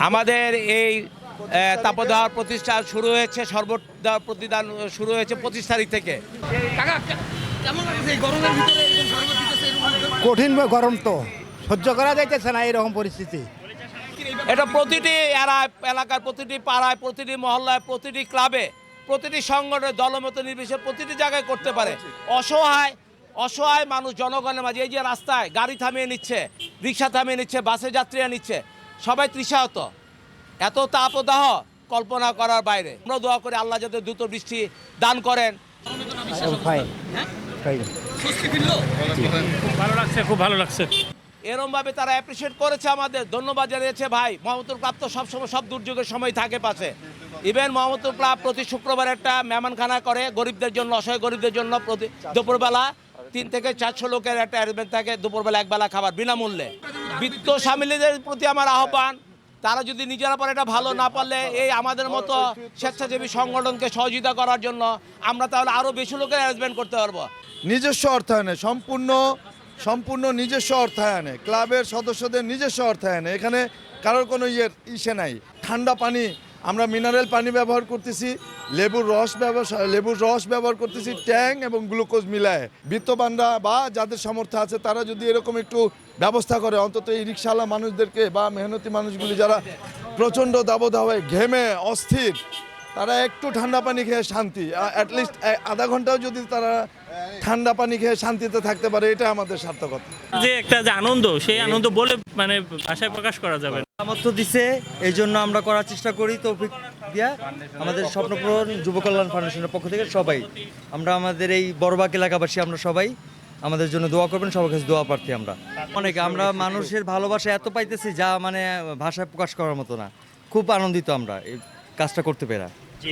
আমাদের এই তাপদাহ প্রতিষ্ঠা শুরু হয়েছে সর্বদা প্রতিদান শুরু হয়েছে পঁচিশ তারিখ থেকে। কঠিন গরম তো সহ্য করা যাইতেছে না এরকম পরিস্থিতি। এটা প্রতিটি এরা- এলাকার প্রতিটি পাড়ায় প্রতিটি মহল্লায় প্রতিটি ক্লাবে প্রতিটি সংগঠনের দলমত নির্বিশেষে প্রতিটি জায়গায় করতে পারে। অসহায় অসহায় মানুষ জনগণের মাঝে এই যে রাস্তায় গাড়ি থামিয়ে নিচ্ছে রিক্সা থামিয়ে নিচ্ছে বাসে যাত্রীরা নিচ্ছে সবাই তৃষাহত। এত তাপদাহ কল্পনা করার বাইরে। আমরা দোয়া করি আল্লাহ যাতে দ্রুত বৃষ্টি দান করেন। ভালো লাগছে খুব ভালো লাগছে। এরমভাবে তারা অ্যাপ্রিসিয়েট করেছে আমাদের। ধন্যবাদ জানিয়েছে ভাই মোহাম্মদুল ক্লাব তো সবসময় সব দুর্যোগের সময় থাকে পাশে। ইভেন মোহাম্মদুল ক্লাব প্রতি শুক্রবার একটা মেহমানখানা করে গরিবদের জন্য অসহায় গরিবদের জন্য প্রতি দুপুরবেলা তিন থেকে চারশো লোকের একটা অ্যারেঞ্জমেন্ট থাকে, দুপুরবেলা একবেলা খাবার, বিনামূল্যে। বৃত্ত সামিলিদের প্রতি আমার আহ্বান, তারা যদি নিজেরা পরে এটা ভালো, না পারলে এই আমাদের মতো স্বেচ্ছাসেবী সংগঠনকে সহযোগিতা করার জন্য আমরা তাহলে আরও বেশি লোকের অ্যারেঞ্জমেন্ট করতে পারব। নিজস্ব অর্থায়নে, সম্পূর্ণ সম্পূর্ণ নিজস্ব অর্থায়নে, ক্লাবের সদস্যদের নিজস্ব অর্থায়নে, এখানে কারোর কোনো ইয়ের ইসে নাই। ঠান্ডা পানি আমরা মিনারেল পানি ব্যবহার করতেছি, লেবুর রস ব্যবহার লেবুর রস ব্যবহার করতেছি, ট্যাং এবং গ্লুকোজ মিলায়। বিত্তবানরা বা যাদের সামর্থ্য আছে, তারা যদি এরকম একটু ব্যবস্থা করে, অন্তত এই রিক্সাওয়ালা মানুষদেরকে বা মেহনতি মানুষগুলি যারা প্রচণ্ড দাবদাহে, ঘেমে, অস্থির তারা একটু ঠান্ডা পানি খেয়ে শান্তি। অ্যাটলিস্ট আধা ঘন্টাও যদি তারা ঠান্ডা পানি খেয়ে শান্তিতে থাকতে পারে এটা আমাদের সার্থকতা। যে একটা যে আনন্দ সেই আনন্দ বলে মানে ভাষায় প্রকাশ করা যাবে না। সামর্থ্য দিছে এই জন্য আমরা করার চেষ্টা করি তৌফিক দিয়া। আমাদের স্বপ্নপূরণ যুব কল্যাণ ফাউন্ডেশনের পক্ষ থেকে সবাই। আমরা আমাদের এই বড়বাগ এলাকাবাসী আমরা সবাই আমাদের জন্য দোয়া করবেন সবার কাছে দোয়া প্রার্থী আমরা। অনেক আমরা মানুষের ভালোবাসা এত পাইতেছি যা মানে ভাষায় প্রকাশ করার মতো না। খুব আনন্দিত আমরা। এই কাজটা করতে পেরা।